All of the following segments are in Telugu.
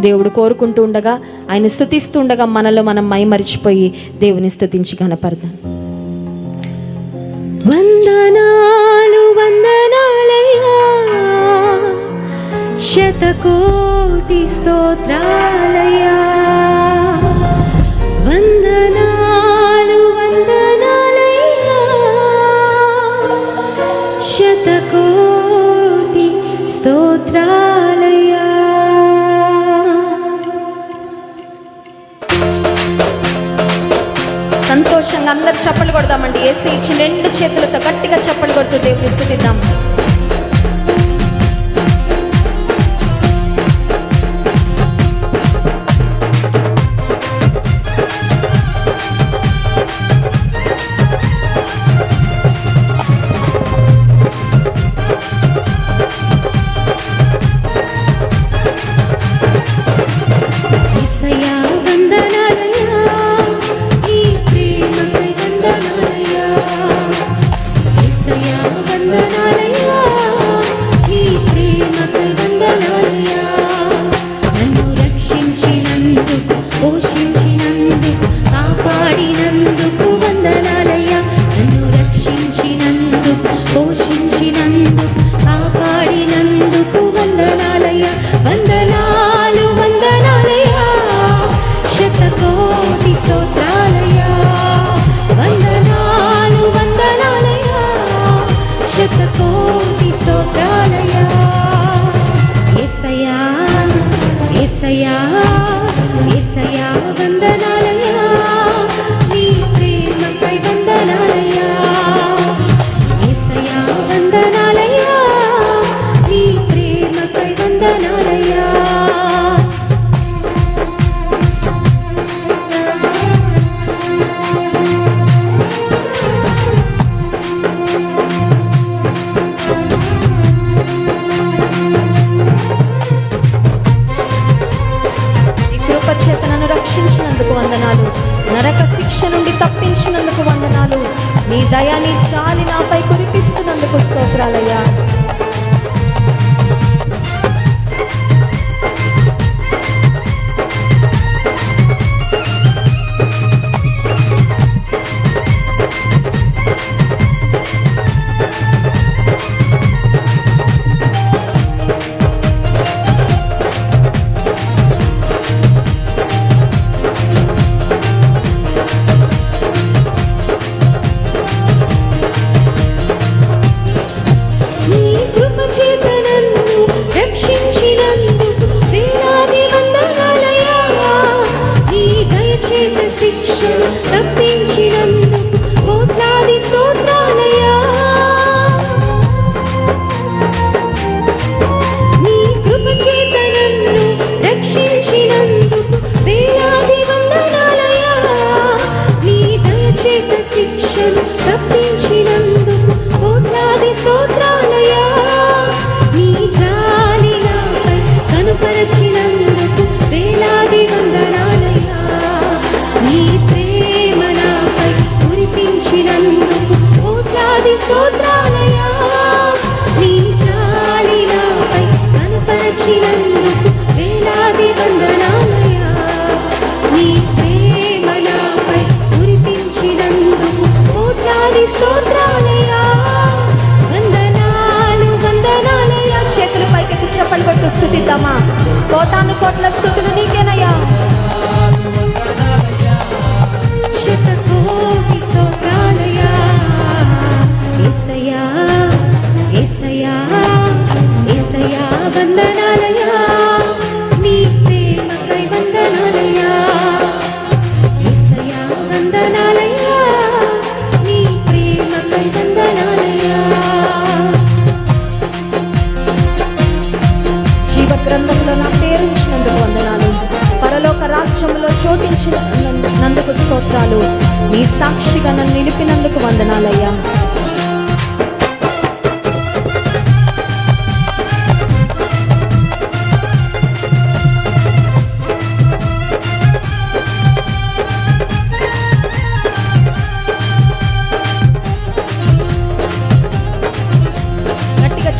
దేవుడు కోరుకుంటూ ఉండగా ఆయన స్థుతిస్తుండగా మనలో మనం మైమరిచిపోయి దేవుని స్థుతించి కనపడదాం వందనాలు వందనాలయ్యా. శతకోటి స్తోత్రాలయ్యా. అందరు చప్పలు కొడదామండి. ఏసీ ఇచ్చి రెండు చేతులతో గట్టిగా చప్పలు కొడుతూ దేవుని స్థుతిద్దాం. பாடி நந்து దయాని చాలి నాపై కురిపిస్తున్నందుకు స్తోత్రాలయ్యా. స్తోత్రాలయ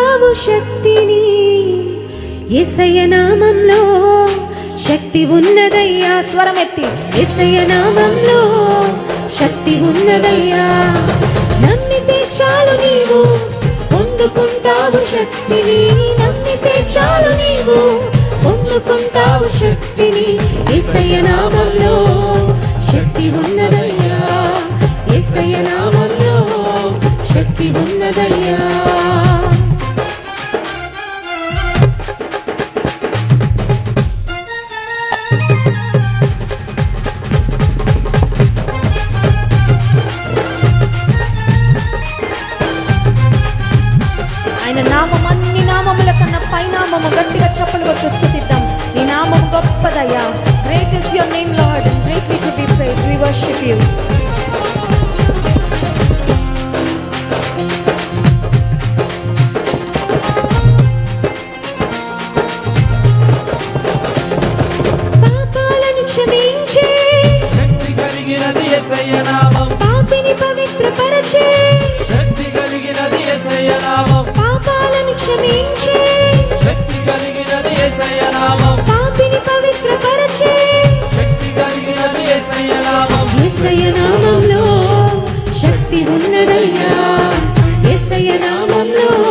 పొందావు శక్తిని. నామంలో శక్తి ఉన్నదయ్యా స్వరం ఎత్తి స్వరమెత్తి నామంలో శక్తి ఉన్నదయ్యా. నమ్మితే చాలు నీవు పొందుకుంటావు శక్తిని. నమ్మితే చాలు నీవు పొందుకుంటావు శక్తిని. నామంలో శక్తి ఉన్నదయ్యా. నామంలో శక్తి ఉన్నదయ్యా. రక్షించి శక్తి కలిగినది ఎసయ పాపాలను క్షమించి. శక్తి కలిగినది ఎసయ పాపిని పవిత్రపరచే. శక్తి కలిగినది ఎసయ నామం. శక్తి ఉన్నదయ్యా. నామంలో